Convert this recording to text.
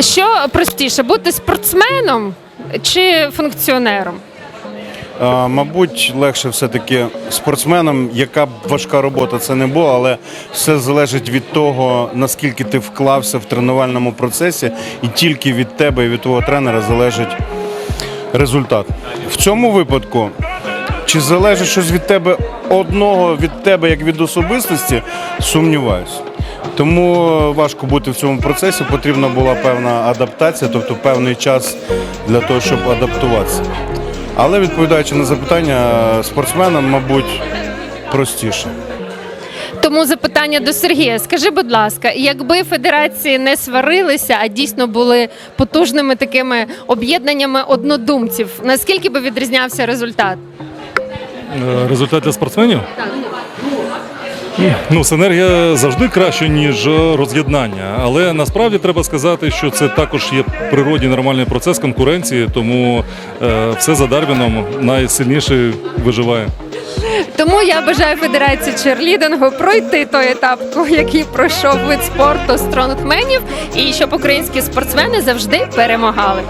Що простіше, бути спортсменом чи функціонером? А, Мабуть, легше все-таки спортсменам, яка б важка робота це не було, але все залежить від того, наскільки ти вклався в тренувальному процесі, і тільки від тебе і від твого тренера залежить результат. В цьому випадку, чи залежить щось від тебе одного, від тебе як від особистості, сумніваюся. Тому важко бути в цьому процесі, потрібна була певна адаптація, тобто певний час для того, щоб адаптуватися. Але відповідаючи на запитання, спортсменам, мабуть, простіше. Тому запитання до Сергія. Скажи, будь ласка, якби федерації не сварилися, а дійсно були потужними такими об'єднаннями однодумців, наскільки би відрізнявся результат? Е, Результат для спортсменів? Ну, синергія завжди краще, ніж роз'єднання. Але насправді треба сказати, що це також є природній нормальний процес конкуренції, тому е, все за Дарвіном найсильніший виживає. Тому я бажаю Федерації черлідингу пройти той етап, який пройшов вид спорту стронгменів, і щоб українські спортсмени завжди перемагали.